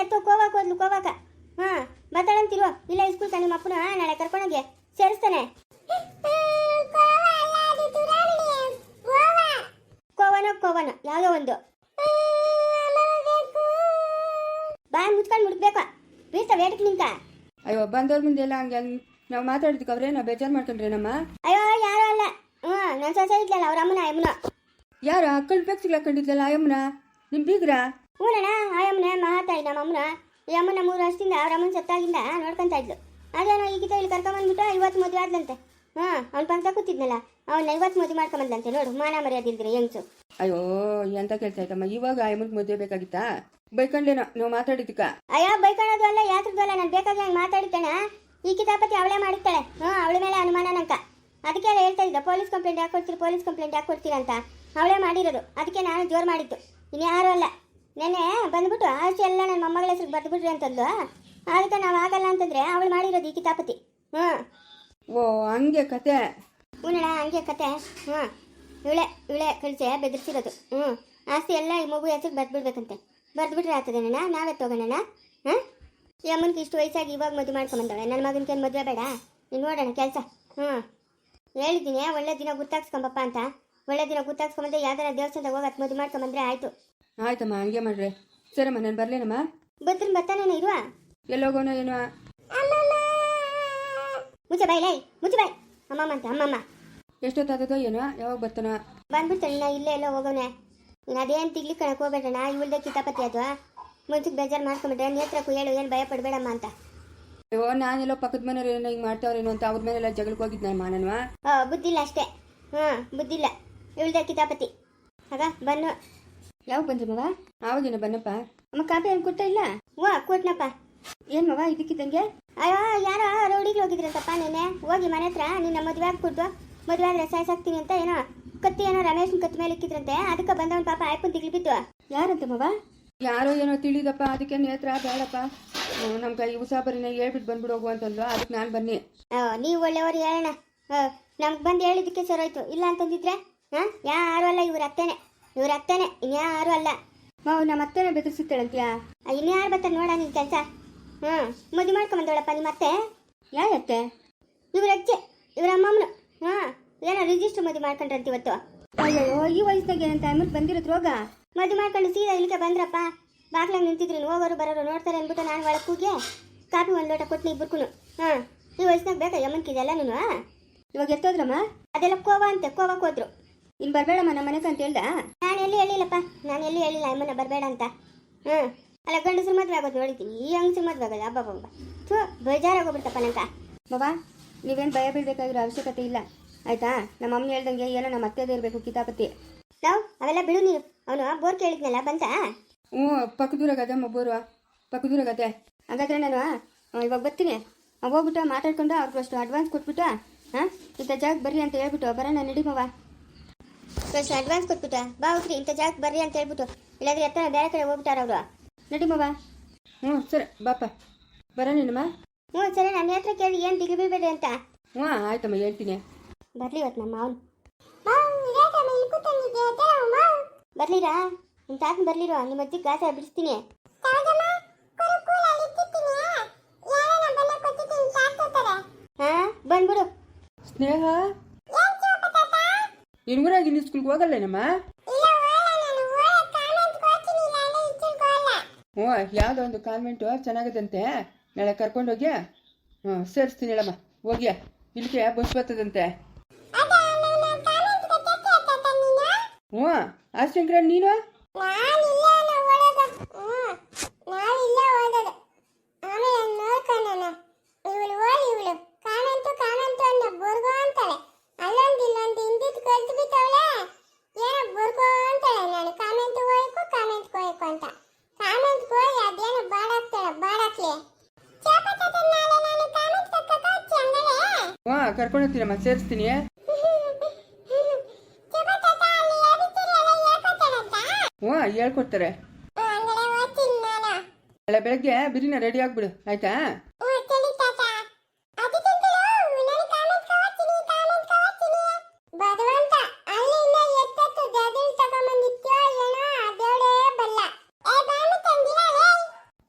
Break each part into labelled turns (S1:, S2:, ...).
S1: ಎತ್ತೋ ಕೋವಾಕ ಹೋದ್ಲು ಕೋವಾಕ. ಹಾ ಮಾತಾಡಂತಿರುವ ಇಲ್ಲ ಸ್ಕೂಲ್ ನಿಮ್ಮ ಅಪ್ಪನ ನಾಳೆ ಕರ್ಕೊಂಡೋಗಿ ಸೇರಿಸ್ತಾನೆ. ಕೋವನ ಕೋವನ ಯಾವುದೋ ಒಂದು. ಬಾಯ್ ಮುಚ್ಕೊಂಡು ಮುಡ್ಬೇಕಾ ಬೀಳ್ತಾ ವೇಟಕ್ಕೆ ನಿಂತ.
S2: ಅಯ್ಯೋ ಬಂದವ್ರ ಮುಂದೆ ಎಲ್ಲ ಹಂಗೆ ನಾವು ಮಾತಾಡ್ತೀವಿ ಅವ್ರೇ ನಾವು ಬೇಜಾರು ಮಾಡ್ಕೊಂಡ್ರೇನಮ್ಮ
S1: ಅಯ್ಯೋ ಯಾರು ಅಲ್ಲ. ಹ್ಞೂ ನನ್ನ ಸೊಸೆ ಇದ್ಲಲ್ಲ ಅವ್ರ ಅಮ್ಮನ ಅಮ್ಮನ
S2: ಯಾರು? ಅಕ್ಕಳ ಪೆಕ್ಸಿಗೆ ಹಾಕೊಂಡಿದ್ಲಲ್ಲ ಅಯ್ಯಮ್ಮನ ನಿಮ್ಮ ಬೀಗ್ರ?
S1: ಹ್ಞೂನಣ್ಣ ಯಮ್ಮನ ಮಾತಾಡಿ ನಮ್ಮ ಅಮ್ಮನ ಈ ಅಮ್ಮನ ಮೂರು ವರ್ಷದಿಂದ ಅವ್ರ ಅಮ್ಮನ ಸತ್ತಾಗಿಂದ ನೋಡ್ಕೊಂತ ಇದ್ಲು. ಅದೇನೋ ಈಗಿತ ಇಲ್ಲಿ ಕರ್ಕೊಂಬಂದ್ಬಿಟ್ಟು ಇವತ್ತು ಮದುವೆ ಆದ್ಲಂತೆ. ಹಾಂ ಅವ್ನು ಪಂಕ್ತ ಕೂತಿದ್ನಲ್ಲ ಅವ್ನ ಇವತ್ತು ಮದುವೆ ಮಾಡ್ಕೊಂಬಂದ್ಲಂತೆ ನೋಡು ಮಾನ ಮರ್ಯಾದಿಲ್ದ್ರೆ ಹೆಂಗ್ಸು.
S2: ಅಯ್ಯೋ ಎಂತ ಕೆಲಸ ಆಯ್ತಮ್ಮ ಇವಾಗ ಅಯ್ಯಮ್ಮನ ಮದುವೆ ಬೇಕಾಗಿತ್ತಾ? ಬೈಕೊಂಡೇನೋ ನೀವು ಮಾತಾಡಿದ್ದಕ್ಕ?
S1: ಅಯ್ಯೋ ಬೈಕೊಳ್ಳೋದು ಅಲ್ಲ ಯಾತ್ರದ್ದು ಅಲ್ಲ ನಾನು ಬೇಕಾಗಿ ಹಂಗೆ ಮಾತಾಡಿದ್ದಾನೆ ಈ ಕಿತಾಪತಿ ಅವಳೇ ಮಾಡಿರ್ತಾಳೆ. ಹ್ಞೂ ಅವಳ ಮೇಲೆ ಅನುಮಾನ ನಂಕ ಅದಕ್ಕೆ ಎಲ್ಲ ಹೇಳ್ತಾ ಇದ್ದ ಪೊಲೀಸ್ ಕಂಪ್ಲೇಂಟ್ ಯಾಕೆ ಕೊಡ್ತೀರಿ ಪೊಲೀಸ್ ಕಂಪ್ಲೇಂಟ್ ಯಾಕೆ ಕೊಡ್ತೀರಂತ ಅಂತ. ಅವಳೇ ಮಾಡಿರೋದು. ಅದಕ್ಕೆ ನಾನು ಜೋರು ಮಾಡಿದ್ದು. ಇನ್ಯಾರೂ ಅಲ್ಲ. ನೆನ್ನೆ ಬಂದ್ಬಿಟ್ಟು ಆಸ್ತಿ ಎಲ್ಲ ನನ್ನ ಮೊಮ್ಮಗಳ ಹೆಸರು ಬರೆದ್ಬಿಟ್ರಿ ಅಂತಂದು ಅದಕ್ಕೆ ನಾವು ಆಗಲ್ಲ ಅಂತಂದ್ರೆ ಅವಳು ಮಾಡಿರೋದು ಈ ಕಿತಾಪತಿ. ಹ್ಞೂ
S2: ಓ ಹಂಗೆ ಕತೆ.
S1: ಹ್ಞೂಣ ಹಂಗೆ ಕತೆ. ಹ್ಞೂ ಇಳೆ ಇಳೆ ಕಳಿಸಿ ಬೆದರಿಸಿರೋದು. ಹ್ಞೂ ಆಸ್ತಿ ಎಲ್ಲ ಈ ಮಗು ಹೆಸರು ಬರೆದ್ಬಿಡ್ಬೇಕಂತೆ. ಬರೆದ್ಬಿಟ್ರೆ ಆಗ್ತದೇನಣ್ಣ ನಾವೇ ತಗೋಣ ಹಾಂ ಈ ಅಮ್ಮನಿಗೆ ಇಷ್ಟು ವಯಸ್ಸಾಗಿ ಇವಾಗ ಮದುವೆ ಮಾಡ್ಕೊಂಬಂದವಳೆ. ನನ್ನ ಮಗನಿಗೆ ಮದುವೆ ಬೇಡ? ನೀನು ನೋಡೋಣ ಕೆಲಸ. ಹ್ಞೂ ಹೇಳಿದ್ದೀನಿ ಒಳ್ಳೆ ದಿನ ಗುರ್ತಾಕ್ಸ್ಕೊಂಬಪ್ಪ ಅಂತ. ಒಳ್ಳೆ ದಿನ ಗುರ್ತಾಕ್ಸ್ಕೊಂಬಂದ್ರೆ ಯಾವ್ದಾರ ದೇವಸ್ಥಾನದಾಗ ಹೋಗಿ ಹತ್ತು ಮದುವೆ ಮಾಡ್ಕೊಂಬಂದ್ರೆ ಆಯಿತು.
S2: ಆಯ್ತಮ್ಮ ಹಂಗೆ ಮಾಡ್ರಿ. ಸರಮ್ಮ ನಾನು ಬರ್ಲೇನಮ್ಮ?
S1: ಬಂದ್ರೆ ಬರ್ತಾನೇನ ಇರುವ?
S2: ಎಲ್ಲೋಗೋಣ ಏನೋ?
S1: ಮುಚ್ಚ ಬಾಯ್ ಲೈ ಮುಚ್ಚ ಬಾಯ್ ಅಮ್ಮಮ್ಮ ಅಂತ ಅಮ್ಮಮ್ಮ.
S2: ಎಷ್ಟೊತ್ತಾದದೋ ಏನೋ ಯಾವಾಗ ಬರ್ತಾನ?
S1: ಬಂದ್ಬಿಡ್ತಾನೆ ನಾ ಇಲ್ಲೇ ಎಲ್ಲೋ ಹೋಗೋಣ ನೀನು ಅದೇನು ತಿಗ್ಲಿ ಕಣಕ್ಕೆ ಹೋಗ್ಬೇಡಣ ಇವಳ್ದೆ ಕಿತಾಪತಿ ಅದು. ಮುಂಚೆಗೆ ಬೇಜಾರು ಮಾಡ್ಕೊಂಬಿಟ್ರೆ ಹತ್ರ ಹೇಳು ಏನು ಭಯ ಪಡಬೇಡಮ್ಮ ಅಂತ.
S2: ಅಯ್ಯೋ ನಾನೆಲ್ಲೋ ಪಕ್ಕದ ಮನೆಯವ್ರು ಏನೋ ಹಿಂಗೆ ಮಾಡ್ತಾವ್ರೇನೋ ಅಂತ ಅವ್ರ ಮೇಲೆಲ್ಲ ಜಗಳಕ್ಕೆ ಹೋಗಿದ್ನಮ್ಮ ನಾನು?
S1: ಬುದ್ಧಿಲ್ಲ ಅಷ್ಟೇ. ಹಾಂ ಬುದ್ಧಿಲ್ಲ. ಇವಳ್ದೆ ಕಿತಾಪತಿ ಆಗ ಬನ್ನು.
S2: ಯಾವಾಗ ಬಂದ್ರಿ ಮಗ? ಆವಾಗಿನ ಬನ್ನಪ್ಪ
S1: ಅಮ್ಮ ಕಾಪಿ ಏನು ಕೊಟ್ಟ ಇಲ್ಲ? ಹ್ಞೂ ಕೊಟ್ನಪ್ಪ.
S2: ಏನು ಮಗ ಇದಕ್ಕಿದ್ದಂಗೆ?
S1: ಅಯ್ಯೋ ಯಾರೋ ರೌಡಿಗೆ ಹೋಗಿದ್ರಂತಪ್ಪ ನೆನ್ನೆ. ಹೋಗಿ ಮನೆ ಹತ್ರ ನಿನ್ನ ಮದುವೆ ಆಗ್ಬಿಟ್ಟು ಮದುವೆ ಆದ್ರೆ ಸಾಯ್ಸಾಕ್ತೀನಿ ಅಂತ ಏನೋ ಕತ್ತಿ ಏನೋ ರಮೇಶನ್ ಕತ್ತಿ ಮೇಲೆ ಇಕ್ಕಿದ್ರಂತೆ. ಅದಕ್ಕೆ ಬಂದವನ್ ಪಾಪ ಆಯ್ಪನ್ ತಿಗ್ಲಿ ಬಿತ್ತು
S2: ಯಾರಂತೆ ಮಗ? ಯಾರೋ ಏನೋ ತಿಳಿದಪ್ಪ. ಅದಕ್ಕೆ ನೇತ್ರ ಬೇಡಪ್ಪ. ನಮ್ಮ ಕೈ ಉಸಾಬರಿನ ಹೇಳ್ಬಿಟ್ಟು ಬಂದ್ಬಿಡು ಹೋಗು ಅಂತಂದ್ರು ಅದಕ್ಕೆ ನಾನು ಬನ್ನಿ.
S1: ನೀವು ಒಳ್ಳೆಯವರು ಹೇಳೋಣ. ನಮ್ಗೆ ಬಂದು ಹೇಳಿದ್ದಕ್ಕೆ ಆಯ್ತು ಇಲ್ಲ ಅಂತಂದಿದ್ರೆ? ಹಾಂ ಯಾರು ಅಲ್ಲ ಇವ್ರ ಅತ್ತೇನೆ. ಇವ್ರ ಅತ್ತೇನೆ ಇನ್ಯಾರು ಅಲ್ಲ.
S2: ಮಾವು ನಮ್ಮ ಅತ್ತೆನ ಬೆದರಿಸುತ್ತಾಳಂತೀಯಾ?
S1: ಇನ್ಯಾರು ಬರ್ತಾರೆ ನೋಡ ನಿನ್ ಕೆಲಸ? ಹ್ಞೂ ಮದುವೆ ಮಾಡ್ಕೊಂಬಂದೋಳಪ್ಪ ನಿಮ್ಮ ಅತ್ತೆ.
S2: ಯಾರತ್ತೆ
S1: ಇವ್ರ ಅಜ್ಜೆ ಇವ್ರ ಅಮ್ಮಮ್ಮನು. ಹಾಂ ಏನೋ ರಿಜಿಸ್ಟರ್ ಮದುವೆ ಮಾಡ್ಕೊಂಡ್ರಂತ ಇವತ್ತು.
S2: ಅಯ್ಯೋ ಈ ವಯಸ್ಸಿನಾಗ ಏನಂತ ಆಮೇಲೆ ಬಂದಿರೋದು ರೋಗ?
S1: ಮದುವೆ ಮಾಡ್ಕೊಂಡು ಸೀದಾ ಇಲ್ಲಿಗೆ ಬಂದ್ರಪ್ಪ. ಬಾಗ್ಲಾಗ ನಿಂತಿದ್ರು ಹೋಗೋರು ಬರೋರು ನೋಡ್ತಾರೆ ಅಂದ್ಬಿಟ್ಟು ನಾನು ಒಳಗೆ ಕೂಗಿ ಕಾಫಿ ಒಂದು ಲೋಟ ಕೊಟ್ಟು ಇಬ್ಬರ್ಕು ಹಾಂ ಈ ವಯಸ್ಸಿನಾಗ ಬೇಕಾ ಯಮನ್ಕಿದೆಲ್ಲ ನೀನು
S2: ಇವಾಗ ಎತ್ತೋದ್ರಮ್ಮ?
S1: ಅದೆಲ್ಲ ಕೋವ ಅಂತೆ ಕೋವಕ್ಕೆ ಹೋದ್ರು.
S2: ಇನ್ನು ಬರಬೇಡಮ್ಮ ನಮ್ಮ ಮನೆಗೆ ಅಂತ ಹೇಳ್ದ.
S1: ನಾನು ಎಲ್ಲಿ ಹೇಳಿಲ್ಲಪ್ಪ ನಾನು ಎಲ್ಲಿ ಹೇಳಿಲ್ಲ ಅಮ್ಮನ ಬರಬೇಡ ಅಂತ. ಹ್ಞೂ ಅಲ್ಲ ಗಂಡಸ್ರು ಮದುವೆ ಆಗೋದು ನೋಡಿದ್ದೀನಿ ಈ ಹೆಂಗಸ್ರು ಮದುವೆ ಆಗೋದು ಅಬ್ಬಬ್ಬ ಥೂ ಬೇಜಾರಾಗೋಗ್ಬಿಡ್ತಪ್ಪ ನಂತ
S2: ಬಾಬಾ ನೀವೇನು ಭಯ ಬೀಳ್ಬೇಕಾಗಿರೋ ಅವಶ್ಯಕತೆ ಇಲ್ಲ. ಆಯ್ತಾ? ನಮ್ಮ ಅಮ್ಮ ಹೇಳ್ದಂಗೆ ಏನೋ ನಮ್ಮ ಅತ್ತೆದೇ ಇರಬೇಕು ಕಿತಾಪತಿ.
S1: ನಾವು ಅವೆಲ್ಲ ಬಿಡು ನೀವು ಅವನು ಬೋರ್ ಕೇಳಿದ್ನಲ್ಲ ಬಂತ
S2: ಹ್ಞೂ ಪಕ್ಕದೂರಾಗ ಅಮ್ಮ ಮೊಬ್ಬರು. ಪಕ್ಕದೂರ ಅದೇ ಹಾಗಾದ್ರೆ ನಾನು ಇವಾಗ ಬರ್ತೀನಿ. ಹೋಗ್ಬಿಟ್ಟು ಮಾತಾಡ್ಕೊಂಡು ಅವ್ರಿಗೆ ಅಷ್ಟು ಅಡ್ವಾನ್ಸ್ ಕೊಟ್ಬಿಟ್ಟು ಹಾಂ ಇಂಥ ಜಾಗ ಬರ್ರಿ ಅಂತ ಹೇಳ್ಬಿಟ್ಟು ಬರೋಣ ನಡಿ
S1: ಫಸ್ಟ್ ಅಡ್ವಾನ್ಸ್ ಕೊಟ್ಬಿಟ್ಟ ಬಾ ಹೋಗ್ರಿ ಇಂಥ ಜಾಗಕ್ಕೆ ಬರ್ರಿ ಅಂತ ಹೇಳ್ಬಿಟ್ಟು ಇಲ್ಲಾದ್ರೆ ಎತ್ತ ಬೇರೆ ಕಡೆ ಹೋಗ್ಬಿಟ್ಟಾರ ಅವರು.
S2: ನಡಿ ಮವ. ಹ್ಞೂ ಸರಿ ಬಾಪ. ಬರೋಣಮ್ಮ
S1: ಹ್ಞೂ ಸರಿ ನನ್ನ ಹತ್ರ ಕೇಳಿ ಏನು ದಿಗಿ ಬೀಳ್ಬೇಡಿ ಅಂತ.
S2: ಹ್ಞೂ ಆಯ್ತಮ್ಮ ಹೇಳ್ತೀನಿ.
S1: ಬರ್ಲಿ ಇವತ್ತು ನಮ್ಮ ಅವನು ಬರ್ಲಿರಾ? ನಿಮ್ಮ ತಾತನ ಬರ್ಲಿರೋ ನಿಮ್ಮ ಅಜ್ಜಿ ಗಾಸ ಬಿಡಿಸ್ತೀನಿ. ಹಾ ಬಂದ್ಬಿಡು.
S2: ಸ್ನೇಹ? ಇನ್ಗುರಾಗಿ ಇನ್ನು ಸ್ಕೂಲ್ಗೆ ಹೋಗಲ್ಲೇನಮ್ಮ? ಹ್ಞೂ, ಯಾವುದೋ ಒಂದು ಕಾನ್ವೆಂಟು ಚೆನ್ನಾಗದಂತೆ ನಾಳೆ ಹೋಗ್ಯಾ? ಹ್ಞೂ, ಸೇರಿಸ್ತೀನಿ ಹೇಳಮ್ಮ. ಹೋಗ್ಯಾ? ಇಲ್ಲಿಗೆ ಬಸ್ ಬರ್ತದಂತೆ. ಹ್ಞೂ ಆಶಂಕರ ನೀನು? ಹ್ಞೂ ಕರ್ಕೊಂಡು ಹೋಗ್ತೀನಮ್ಮ ಸೇರಿಸ್ತೀನಿ. ಹ್ಞೂ ಹೇಳ್ಕೊಡ್ತಾರೆ. ನಾಳೆ ಬೆಳಗ್ಗೆ ಬಿರಿನ ರೆಡಿ ಆಗ್ಬಿಡು. ಆಯ್ತಾ?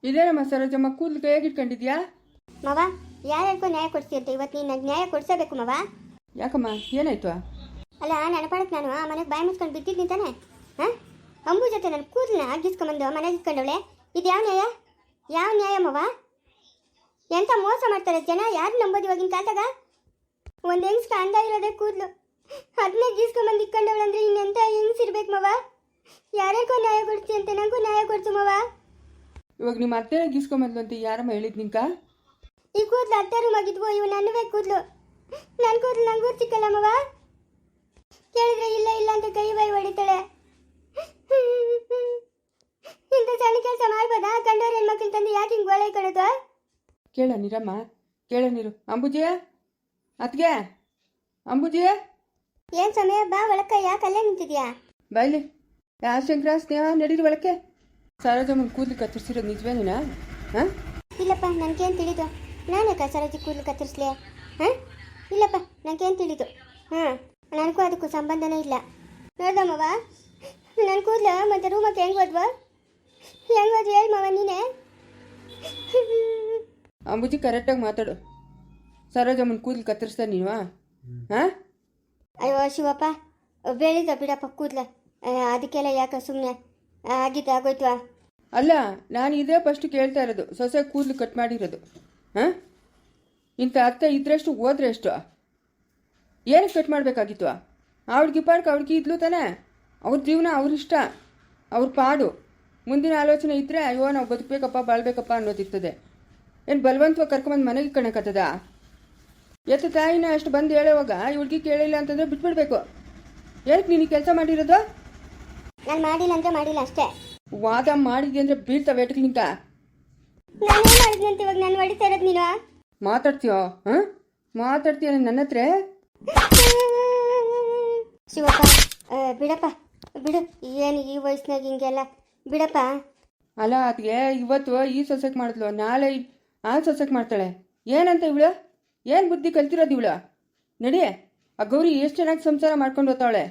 S3: ಇದೇನಮ್ಮ ಸರೋಜಮ್ಮ ಕೂದಲು ಕೈಯಾಗಿ ಇಟ್ಕೊಂಡಿದ್ಯಾ?
S1: ಮವ ಯಾರ್ಯಾರಿಗೂ ನ್ಯಾಯ ಕೊಡ್ಸಿ ಇವತ್ತು ನೀನು ನ್ಯಾಯ ಕೊಡಿಸಬೇಕು ಮವ.
S3: ಯಾಕಮ್ಮ ಏನಾಯ್ತು?
S1: ಅಲ್ಲ ನನ್ನ ಪಾಡಕ್ಕೆ ನಾನು ಆ ಮನೆಗೆ ಬಾಯಿ ಮುಚ್ಕೊಂಡು ಬಿದ್ದಿದ್ದೀನಿ ತಾನೆ. ಹಾಂ? ಅಂಬು ಜೊತೆ ನನ್ನ ಕೂದಲನ್ನ ಅಗ್ಗಿಸ್ಕೊಂಬಂದು ಮನೆಗೆ ಇಟ್ಕೊಂಡವಳೆ ಇದು ಯಾವ ನ್ಯಾಯ? ಯಾವ ನ್ಯಾಯ ಮವ? ಎಂತ ಮೋಸ ಮಾಡ್ತಾರೆ ಜನ ಯಾರು ನಂಬೋದು ಇವಾಗಿನ ಕಾಲದಾಗ? ಒಂದು ಹೆಂಗ್ಸ್ಗೆ ಅಂದ ಇರೋದೇ ಕೂದಲು. ಅದನ್ನೇ ಗೀಸ್ಕೊಂಬಂದು ಇಟ್ಕೊಂಡವಳು ಅಂದ್ರೆ ಇನ್ನೆಂತ ಹೆಂಗ್ಸಿರ್ಬೇಕು ಮವ? ಯಾರ್ಯಾರಿಗೂ ನ್ಯಾಯ ಕೊಡ್ತಿ ಅಂತ ನನಗೂ ನ್ಯಾಯ ಕೊಡ್ಸು ಮವ.
S3: ಇವಾಗ ನಿಮ್ಮ ಅತ್ತೆ ಗೀಸ್ಕೊಂಬಂದ್ಲು ಅಂತ ಯಾರಮ್ಮ ಹೇಳಿದ್ ನಿಂಕ
S1: ಈ ಕೂದಲು ಅತ್ತಾರು ಮಗಿದ್ವು ಇವು ನನ್ನವೇ ಕೂದಲು. ನನ್ನ ಕೂದಲು ನಂಗೆ ಗೊತ್ತಿಕ್ಕಲ್ಲ ಮವ ಕೇಳಿದ್ರೆ ಇಲ್ಲ ಇಲ್ಲ ಅಂತ ಕೈ ಬೈ ಹೊಡಿತಾಳೆ. ಇಂಥ ಸಣ್ಣ ಕೆಲಸ ಮಾಡ್ಬೋದಾ? ಕಂಡವ್ರ ಹೆಣ್ಮಕ್ಳು ತಂದು ಯಾಕೆ ಹಿಂಗೆ ಗೋಳೆ ಕಳೆದು
S3: ಕೇಳ ನೀರಮ್ಮ ಕೇಳ ನೀರು. ಅಂಬುಜಿ ಅತ್ಗೆ ಅಂಬುಜಿ.
S1: ಏನ್ ಸಮಯ ಬಾ ಒಳಕ್ಕ ಯಾಕೆ ಅಲ್ಲೇ ನಿಂತಿದ್ಯಾ?
S3: ಬಾಯ್ಲಿ ಯಾ ಶಂಕರ ಸ್ನೇಹ ನಡೀರಿ ಒಳಕ್ಕೆ. ಸರೋಜಮ್ಮನ ಕೂದಲು ಕತ್ತರಿಸಿರೋದು ನಿಜವೇನೇನಾ ಹಾಂ?
S1: ಇಲ್ಲಪ್ಪ ನನಗೇನು ತಿಳಿದು. ನಾನೇ ಕಸರಾಜಿ ಕೂದಲು ಕತ್ತರಿಸ್ಲಿ ಹಾಂ? ಇಲ್ಲಪ್ಪ ನನಗೇನು ತಿಳಿದು? ಹಾಂ ನನಗೂ ಅದಕ್ಕೂ ಸಂಬಂಧನೇ ಇಲ್ಲ. ನೋಡ್ದಮ್ಮವ ನನ್ನ ಕೂದಲು ಮತ್ತೆ ರೂಮಕ್ಕೆ ಹೆಂಗೆ ಹೋದ್ವ? ಹೆಂಗೆ ಹೋದ್ವಿ ಹೇಳಿ ಮಾವ ನೀನೇ?
S3: ಅಂಬುಜಿ ಕರೆಕ್ಟಾಗಿ ಮಾತಾಡು. ಸರೋಜಮ್ಮನ ಕೂದಲು ಕತ್ತರಿಸ್ತಾ ನೀನು ಹಾಂ?
S1: ಅಯ್ಯೋ ಶಿವಪ್ಪ ಬೇಳಿದ ಬಿಡಪ್ಪ ಕೂದಲ. ಅದಕ್ಕೆಲ್ಲ ಯಾಕೆ ಸುಮ್ಮನೆ ಆಗಿದ್ದು ಆಗೋಯ್ತು
S3: ಅಲ್ಲ ನಾನು ಇದೇ ಫಸ್ಟ್ ಕೇಳ್ತಾ ಇರೋದು. ಸೊಸೆ ಕೂದಲು ಕಟ್ ಮಾಡಿರೋದು. ಹಾಂ? ಇಂಥ ಅತ್ತೆ ಇದ್ರಷ್ಟು ಹೋದ್ರೆ ಎಷ್ಟು ಏನಕ್ಕೆ ಕಟ್ ಮಾಡಬೇಕಾಗಿತ್ತು? ಅವಳಿಗೆ ಪಾರ್ಕ್ ಅವಳಿಗೆ ಇದ್ಲು ತಾನೇ? ಅವ್ರ ಜೀವನ ಅವ್ರಿಷ್ಟ ಅವ್ರ ಪಾಡು. ಮುಂದಿನ ಆಲೋಚನೆ ಇದ್ದರೆ ಅಯ್ಯೋ ನಾವು ಬದುಕಬೇಕಪ್ಪ ಬಾಳ್ಬೇಕಪ್ಪ ಅನ್ನೋದಿರ್ತದೆ. ಏನು ಬಲವಂತವ ಕರ್ಕೊಂಬಂದು ಮನೆಗೆ ಕಣಕತ್ತದ ಎತ್ತ ತಾಯಿನ ಅಷ್ಟು ಬಂದು ಹೇಳೋವಾಗ ಇವಳಿಗೆ ಕೇಳಿಲ್ಲ ಅಂತಂದರೆ ಬಿಟ್ಬಿಡ್ಬೇಕು. ಏನಕ್ಕೆ ನೀನು ಕೆಲಸ ಮಾಡಿರೋದು?
S1: ನಾನು ಮಾಡಿಲ್ಲ ಅಂದ್ರೆ ಮಾಡಿಲ್ಲ ಅಷ್ಟೇ.
S3: ವಾದ ಮಾಡಿದ್ಯ ಅಂದರೆ ಬೀಳ್ತವೆ
S1: ಮಾಡಿದ್ನಂತ ಇವಾಗ ನಾನು ಹೊಡಿತಾ ಇರೋದು ನೀನು?
S3: ಮಾತಾಡ್ತೀಯೋ? ಹಾಂ? ಮಾತಾಡ್ತೀಯ ನನ್ನ ಹತ್ರ?
S1: ಶಿವಪ್ಪ ಆ, ಬಿಡಪ್ಪ ಬಿಡು. ಏನು ಈ ವಯಸ್ಸಿನಾಗ ಹಿಂಗೆಲ್ಲ? ಬಿಡಪ್ಪ.
S3: ಅಲ್ಲ ಅದಕ್ಕೆ ಇವತ್ತು ಈ ಸೊಸೆಗೆ ಮಾಡಿದ್ಲು. ನಾಳೆ ಆ ಸೊಸೆಗೆ ಮಾಡ್ತಾಳೆ. ಏನಂತ ಇವಳು? ಏನು ಬುದ್ಧಿ ಕಲ್ತಿರೋದು ಇವಳು? ನಡಿ ಆ ಗೌರಿ ಎಷ್ಟು ಚೆನ್ನಾಗಿ ಸಂಸಾರ ಮಾಡ್ಕೊಂಡು ಹೋಗ್ತಾವಳೆ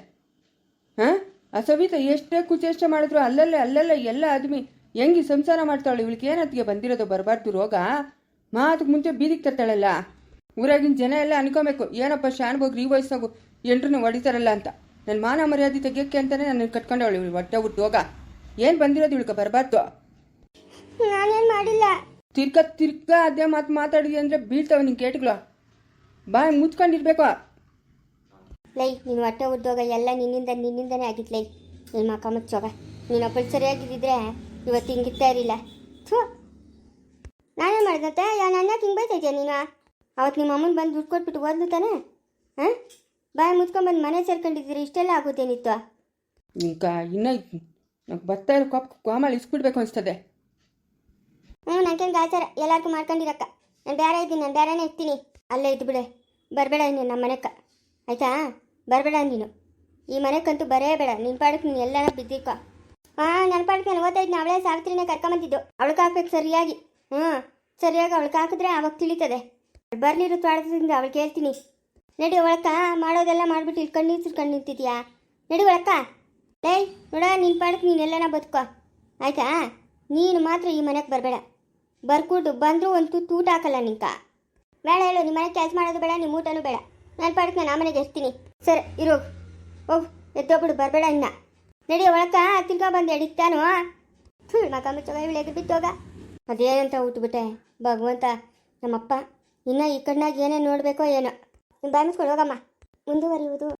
S3: ಹಾಂ? ಆ ಸವಿತಾ ಎಷ್ಟೇ ಕುಚೇಷ್ಟ ಮಾಡಿದ್ರು ಅಲ್ಲಲ್ಲೇ ಅಲ್ಲಲ್ಲೇ ಎಲ್ಲ ಆದ್ಮಿ ಹೆಂಗೆ ಸಂಸಾರ ಮಾಡ್ತಾಳೆ ಇವಳಿಗೆ ಏನತ್ತಿಗೆ ಬಂದಿರೋದು ಬರಬಾರ್ದು ರೋಗ? ಮಾತಕ್ಕೆ ಮುಂಚೆ ಬೀದಿಗೆ ತರ್ತಾಳಲ್ಲ. ಊರಾಗಿನ ಜನ ಎಲ್ಲ ಅನ್ಕೋಬೇಕು ಏನಪ್ಪ ಶಾನ್ಬೋಗಿ ಈ ವಯಸ್ಸಾಗು ಎಂಟ್ರನ್ನ ಹೊಡಿತಾರಲ್ಲ ಅಂತ. ನನ್ನ ಮಾನ ಮರ್ಯಾದೆ ತೆಗಿಯೋಕ್ಕೆ ಅಂತಾನೆ ನನ್ನ ಕಟ್ಕೊಂಡವಳು ಇವಳು ಹೊಟ್ಟೆ ಹುಟ್ಟು ಹೋಗ. ಏನು ಬಂದಿರೋದು ಇವಳಿಗೆ ಬರಬಾರ್ದು?
S1: ನಾನೇನು ಮಾಡಿಲ್ಲ.
S3: ತಿರ್ಕ ತಿರ್ಕ ಅದೇ ಮಾತು ಮಾತಾಡಿದ್ವಿ ಅಂದರೆ ಬೀಳ್ತಾವೆ ನಿನ್ ಕೇಟ್ಗಳು. ಬಾಯ್ ಮುಚ್ಕೊಂಡಿರ್ಬೇಕು.
S1: ಲೈ ನೀನು ಹೊಟ್ಟೆ ಉದ್ದೋಗ ಎಲ್ಲ ನಿನ್ನಿಂದ ನಿನ್ನಿಂದನೇ ಆಗಿತ್ತು ಲೈ. ನಿಮ್ಮ ಮಕ್ಕ ಮುಚ್ಚೋಗ ನೀನು ಒಬ್ಬಳು ಸರಿಯಾಗಿದ್ದಿದ್ರೆ ಇವತ್ತು ಹಿಂಗಿರ್ತಾ ಇರಲಿಲ್ಲ. ಥೂ. ನಾನೇ ಮಾಡಿದಂತೆ? ಯಾ ನನ್ನ ಹಿಂಗೆ ಬೈತಾ ಇದೆಯಾ ನೀನು? ಅವತ್ತು ನಿಮ್ಮ ಅಮ್ಮನ ಬಂದು ದುಡ್ಡು ಕೊಟ್ಬಿಟ್ಟು ಓದ್ಲು ತಾನೆ? ಹಾಂ? ಬಾಯಿ ಮುಚ್ಕೊಂಬಂದು ಮನೆ ಸೇರ್ಕೊಂಡಿದ್ದೀರಿ ಇಷ್ಟೆಲ್ಲ ಆಗುತ್ತೇನಿತ್ತು
S3: ಈಗ ಇನ್ನೂ ನಂಗೆ ಬರ್ತಾ ಇರೋ ಕಾಪ್ ಕಾಮಲ್ಲಿ ಇಸ್ಬಿಡ್ಬೇಕು ಅನಿಸ್ತದೆ.
S1: ಹ್ಞೂ ನನಗೇನು ಗಾಚಾರ ಎಲ್ಲರಿಗೂ ಮಾಡ್ಕೊಂಡಿರಕ್ಕ. ನಾನು ಬೇರೆ ಇದ್ದೀನಿ ನಾನು ಬೇರೆನೇ ಇರ್ತೀನಿ. ಅಲ್ಲೇ ಇದ್ದು ಬಿಡೆ. ಬರಬೇಡ ನೀನು ನಮ್ಮ ಮನೆಕ್ಕ. ಆಯಿತಾ? ಬರಬೇಡ ನೀನು. ಈ ಮನೆಕ್ಕಂತೂ ಬರೇ ಬೇಡ. ನಿನ್ನ ಪಾಡಕ್ಕೆ ನೀನು ಎಲ್ಲಾನ ಬಿದ್ದಿಕ್ಕ ಹಾಂ ನನ್ನ ಓದ್ತಾ ಇದ್ದೀನಿ ಅವಳೇ ಸಾವಿತ್ರಿನೇ ಕರ್ಕೊಂಬಂದಿದ್ದು. ಅವಳಿಗೆ ಹಾಕ್ಬೇಕು ಸರಿಯಾಗಿ. ಹ್ಞೂ, ಸರಿಯಾಗಿ ಅವಳಿಗೆ ಹಾಕಿದ್ರೆ ಅವಾಗ ತಿಳಿತದೆ. ಬರ್ನೀರು ತ್ವಾಡದಿಂದ ಅವಳು ಹೇಳ್ತೀನಿ. ನಡಿ ಒಳಕ ಮಾಡೋದೆಲ್ಲ ಮಾಡಿಬಿಟ್ಟು ಇಲ್ಲಿ ಕಣ್ಣೀರು ಸುರ್ಕೊಂಡು ನಿಂತಿದ್ಯಾ? ನಡಿ ಒಳಕ ಲೈ, ನೋಡ ನಿನ್ನ ಪಾಡಕ್ಕೆ ನೀನು ಎಲ್ಲಾನ ಬದುಕೋ. ಆಯ್ತಾ? ನೀನು ಮಾತ್ರ ಈ ಮನೆಗೆ ಬರಬೇಡ. ಬರ್ಕೊಟ್ಟು ಬಂದರೂ ಒಂದು ಊಟ ಹಾಕಲ್ಲ ನಿಂಕ. ಬೇಡ ಹೇಳು ನಿಮ್ಮ ಮನೆಗೆ ಕೆಲಸ ಮಾಡೋದು ಬೇಡ ನಿಮ್ಮ ಊಟನೂ ಬೇಡ. ನನ್ನ ಪಾಡಕ್ಕೆ ನಾನು ಆ ಮನೆಗೆ ಇರ್ತೀನಿ ಸರಿ, ಇರು. ಓಹ್ ಎದ್ದೋಗ್ಬಿಡು, ಬರಬೇಡ ಇನ್ನ. ನಡಿ ಒಳಕ ತಿರ್ಗಾ ಬಂದು ಎಡಿತಾನು ಹ್ಞೂ ಮಕ ಮುಚ್ಚೋಗ ಬಿತ್ತೋಗ. ಅದೇನಂತ ಊಟ್ಬಿಟ್ಟೆ ಭಗವಂತ, ನಮ್ಮಪ್ಪ, ಇನ್ನು ಈ ಕಣ್ಣಾಗ ಏನೇ ನೋಡಬೇಕೋ ಏನೋ. ಬಾಯಿ ಮುಚ್ಕೊಂಡು ಹೋಗಮ್ಮ. ಮುಂದುವರಿಯುವುದು.